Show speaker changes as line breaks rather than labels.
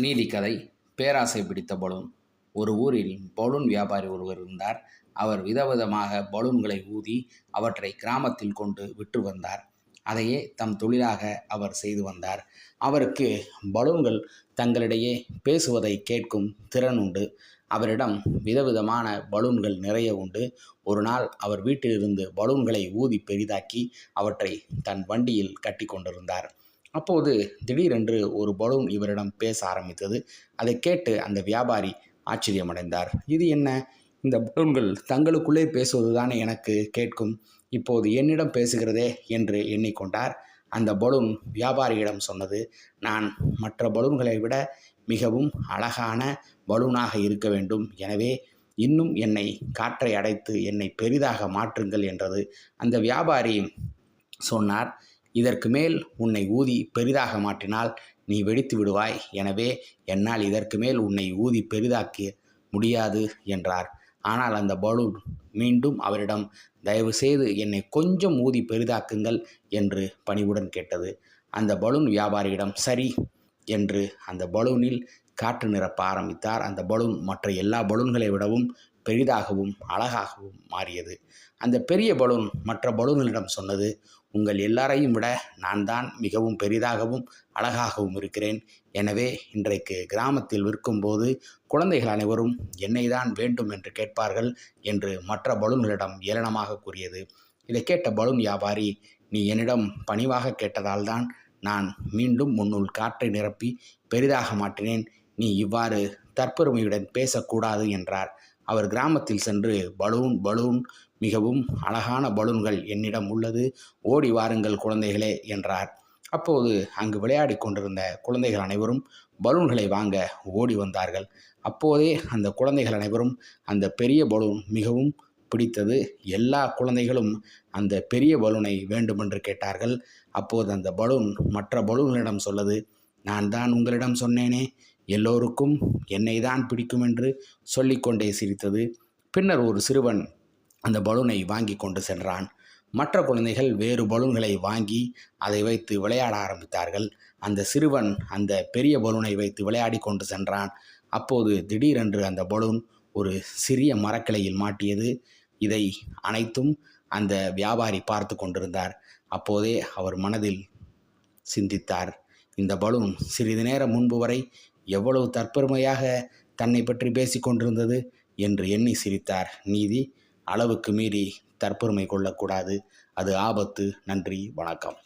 நீதிக்கதை பேராசை பிடித்த பலூன். ஒரு ஊரில் பலூன் வியாபாரி ஒருவர் இருந்தார். அவர் விதவிதமாக பலூன்களை ஊதி அவற்றை கிராமத்தில் கொண்டு விற்று வந்தார். அதையே தம் தொழிலாக அவர் செய்து வந்தார். அவருக்கு பலூன்கள் தங்களிடையே பேசுவதை கேட்கும் திறன் உண்டு. அவரிடம் விதவிதமான பலூன்கள் நிறைய உண்டு. ஒரு நாள் அவர் வீட்டிலிருந்து பலூன்களை ஊதி பெரிதாக்கி அவற்றை தன் வண்டியில் கட்டி கொண்டிருந்தார். அப்போது திடீரென்று ஒரு பலூன் இவரிடம் பேச ஆரம்பித்தது. அதை கேட்டு அந்த வியாபாரி ஆச்சரியமடைந்தார். இது என்ன? இந்த பலூன்கள் தங்களுக்குள்ளே பேசுவதுதானே எனக்கு கேட்கும். இப்போது என்னிடம் பேசுகிறதே என்று எண்ணிக்கொண்டார். அந்த பலூன் வியாபாரியிடம் சொன்னது நான் மற்ற பலூன்களை விட மிகவும் அழகான பலூனாக இருக்க வேண்டும். எனவே இன்னும் என்னை காற்றை அடைத்து என்னை பெரிதாக மாற்றுங்கள் என்றது. அந்த வியாபாரி சொன்னார் இதற்கு மேல் உன்னை ஊதி பெரிதாக மாற்றினால் நீ வெடித்து விடுவாய். எனவே என்னால் இதற்கு மேல் உன்னை ஊதி பெரிதாக்க முடியாது என்றார். ஆனால் அந்த பலூன் மீண்டும் அவரிடம் தயவு செய்து என்னை கொஞ்சம் ஊதி பெரிதாக்குங்கள் என்று பணிவுடன் கேட்டது. அந்த பலூன் வியாபாரியிடம் சரி என்று அந்த பலூனில் காற்று நிரப்ப ஆரம்பித்தார். அந்த பலூன் மற்ற எல்லா பலூன்களை விடவும் பெரிதாகவும் அழகாகவும் மாறியது. அந்த பெரிய பலூன் மற்ற பலூன்களிடம் சொன்னது உங்கள் எல்லாரையும் விட நான் தான் மிகவும் பெரிதாகவும் அழகாகவும் இருக்கிறேன். எனவே இன்றைக்கு கிராமத்தில் விற்கும்போது குழந்தைகள் அனைவரும் என்னை தான் வேண்டும் என்று கேட்பார்கள் என்று மற்ற பலூன்களிடம் ஏளனமாக கூறியது. இதை கேட்ட பலூன் வியாபாரி நீ என்னிடம் பணிவாக கேட்டதால் தான் நான் மீண்டும் முன்னுள் காற்றை நிரப்பி பெரிதாக மாற்றினேன். நீ இவ்வாறு தற்பெருமையுடன் பேசக்கூடாது என்றார். அவர் கிராமத்தில் சென்று பலூன் பலூன் மிகவும் அழகான பலூன்கள் என்னிடம் உள்ளது. ஓடி வாருங்கள் குழந்தைகளே என்றார். அப்போது அங்கு விளையாடி கொண்டிருந்த குழந்தைகள் அனைவரும் பலூன்களை வாங்க ஓடி வந்தார்கள். அப்போதே அந்த குழந்தைகள் அனைவரும் அந்த பெரிய பலூன் மிகவும் பிடித்தது. எல்லா குழந்தைகளும் அந்த பெரிய பலூனை வேண்டுமென்று கேட்டார்கள். அப்போது அந்த பலூன் மற்ற பலூன்களிடம் சொல்லது நான் தான் உங்களிடம் சொன்னேனே. எல்லோருக்கும் என்னை தான் பிடிக்கும் என்று சொல்லிக்கொண்டே சிரித்தது. பின்னர் ஒரு சிறுவன் அந்த பலூனை வாங்கி கொண்டு சென்றான். மற்ற குழந்தைகள் வேறு பலூன்களை வாங்கி அதை வைத்து விளையாட ஆரம்பித்தார்கள். அந்த சிறுவன் அந்த பெரிய பலூனை வைத்து விளையாடி கொண்டு சென்றான். அப்போது திடீரென்று அந்த பலூன் ஒரு சிறிய மரக்கிளையில் மாட்டியது. இதை அனைத்தும் அந்த வியாபாரி பார்த்து கொண்டிருந்தார். அப்போதே அவர் மனதில் சிந்தித்தார். இந்த பலூன் சிறிது நேரம் முன்பு வரை எவ்வளவு தற்பெருமையாக தன்னை பற்றி பேசிக்கொண்டிருந்தது என்று எண்ணி சிரித்தார். நீதி அளவுக்கு மீறி தற்பெருமை கொள்ளக்கூடாது. அது ஆபத்து. நன்றி வணக்கம்.